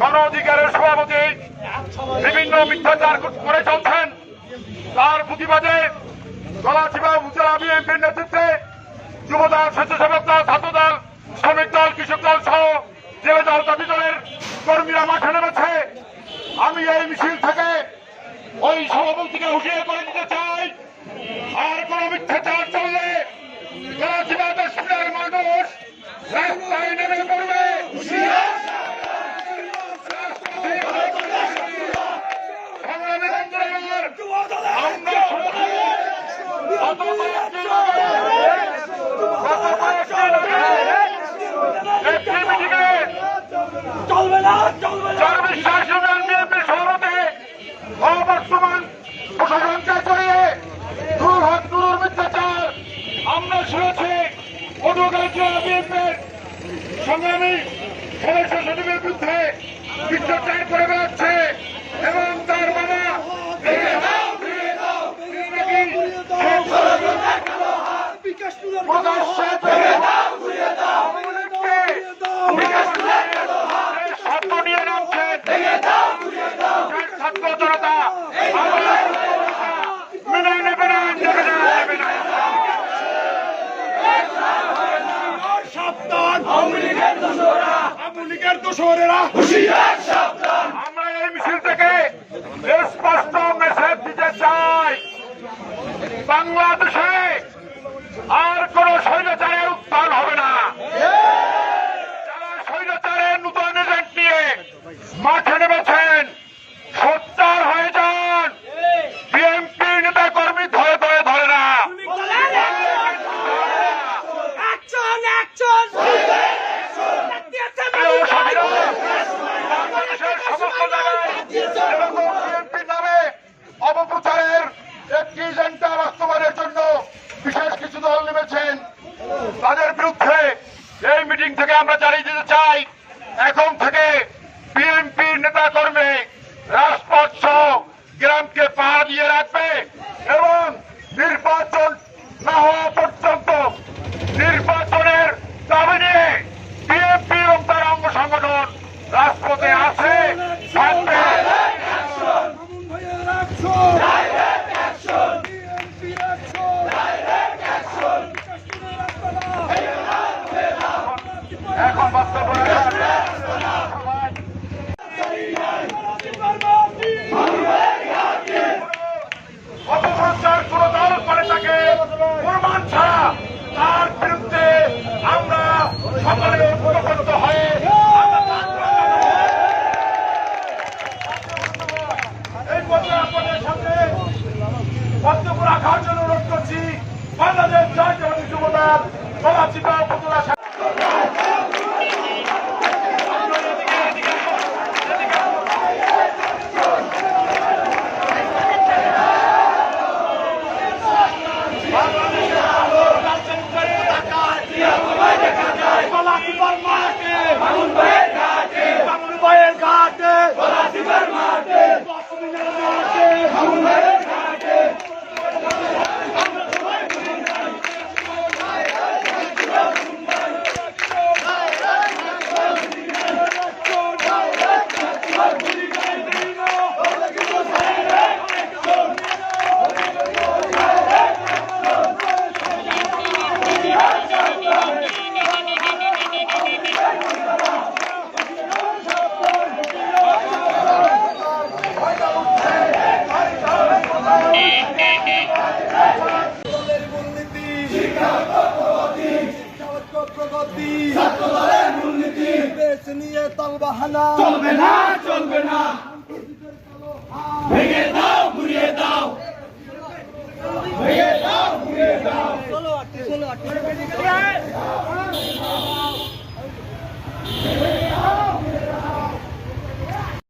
গণ অধিকারের সভাপতি বিভিন্ন মিথ্যাচার করে চলছেন। তার প্রতিবাদে গলাচিপা উপজেলা বিএনপির নেতৃত্বে যুবদল, স্বেচ্ছাসেবক দল ছাত্রদল শ্রমিক দল, কৃষক দল সহ জেলে দল দাবি দলের কর্মীরা মাঠে নেমেছে। আমি এই মিছিল থেকে ওই সভাপতিকে হুঁশিয়ার করে দিতে চাই। আর কোন মিথ্যাচার চললে গলাচিপা দেশের মানুষ রাস্তায় নেমে চলবে না চলবে না। সভাপতি অবর্তমান প্রশাসনকে হাত মিথ্যাচার আমরা শুনেছি পটুয়াখালী বিএনপির সংগ্রামী সদস্য সচিবের বিরুদ্ধে মিথ্যাচার করে বেড়াচ্ছে এবং তার বাবা লীগের দোষরেরা আমরা এই মিছিল থেকে স্পষ্ট মেসেজ দিতে চাই। বাংলাদেশে আর কোন স্বৈরাচারের উত্থান হবে না। নামে অপপ্রচারের একটি এজেন্ডা বাস্তবায়নের জন্য বিশেষ কিছু দল নেমেছেন তাদের বিরুদ্ধে এই মিটিং থেকে আমরা জানিয়ে দিতে চাই এখন থেকে বিএনপির নেতা কর্মী রাজপথ সহ গ্রামকে পাহারা দিয়ে রাখবে এবং নির্বাচন না হওয়া জন্য অনুরোধ করছি বাংলাদেশ জাতীয় যুবদল গলাচিপা উপজেলা প্রগতি ছাত্রদলের মূলনীতি দেশ নিয়ে তালবাহানা চলবে না চলবে না। ভেঙে দাও ঘুরিয়ে দাও। ভেঙে দাও ঘুরিয়ে দাও। চলো আটটি চলো আটটি